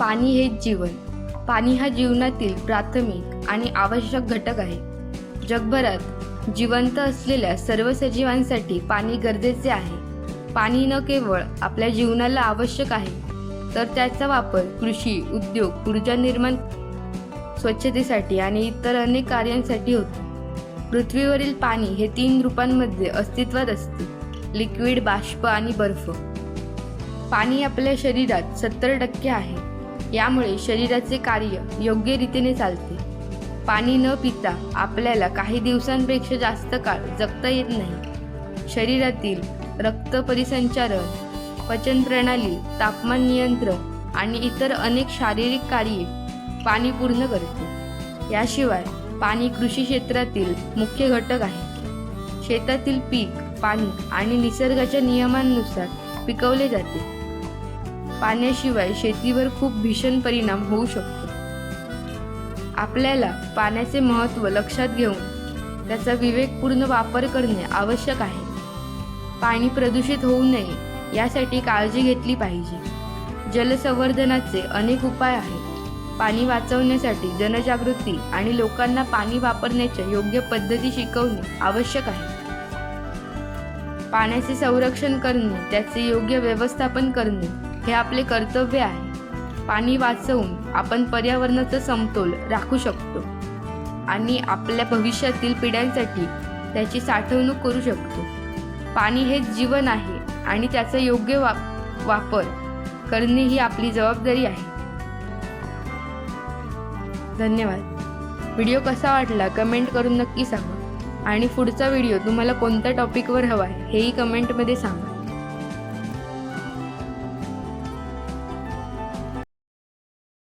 पाणी हेच जीवन. पाणी हा जीवनातील प्राथमिक आणि आवश्यक घटक आहे. जगभरात जिवंत असलेल्या सर्व सजीवांसाठी पाणी गरजेचे आहे. पाणी न केवळ आपल्या जीवनाला आवश्यक आहे तर त्याचा वापर कृषी उद्योग ऊर्जा निर्माण स्वच्छतेसाठी आणि इतर अनेक कार्यांसाठी होतो. पृथ्वीवरील पाणी हे तीन रूपांमध्ये अस्तित्वात असते. लिक्विड बाष्प आणि बर्फ. पाणी आपल्या शरीरात सत्तर टक्के आहे. यामुळे शरीराचे कार्य योग्य रीतीने चालते. पाणी न पिता आपल्याला काही दिवसांपेक्षा जास्त काळ जगता येत नाही. शरीरातील रक्त परिसंचारण पचन प्रणाली तापमान नियंत्रण आणि इतर अनेक शारीरिक कार्ये पाणी पूर्ण करते. याशिवाय पाणी कृषी क्षेत्रातील मुख्य घटक आहे. शेतातील पीक पाणी आणि निसर्गाच्या नियमांनुसार पिकवले जाते. पाण्याशिवाय शेतीवर खूप भीषण परिणाम होऊ शकतो. आपल्याला पाण्याचे महत्त्व लक्षात घेऊन त्याचा विवेकपूर्ण वापर करणे आवश्यक आहे. पाणी प्रदूषित होऊ नये यासाठी काळजी घेतली पाहिजे. जलसंवर्धनाचे अनेक उपाय आहेत. पाणी वाचवण्यासाठी जनजागृती आणि लोकांना पाणी वापरण्याच्या योग्य पद्धती शिकवणे आवश्यक आहे. पाण्याचे संरक्षण करणे त्याचे योग्य व्यवस्थापन करणे हे आपले कर्तव्य आहे. पाणी वाचवून आपण पर्यावरणाचा समतोल राखू शकतो आणि आपल्या भविष्यातील पिढ्यांसाठी त्याची साठवणूक करू शकतो. पाणी हेच जीवन आहे आणि त्याचा योग्य वा वापर करणे ही आपली जबाबदारी आहे. धन्यवाद. व्हिडिओ कसा वाटला कमेंट करून नक्की सांगा. आणि पुढचा व्हिडिओ तुम्हाला कोणत्या टॉपिकवर हवा आहे हेही कमेंटमध्ये सांगा.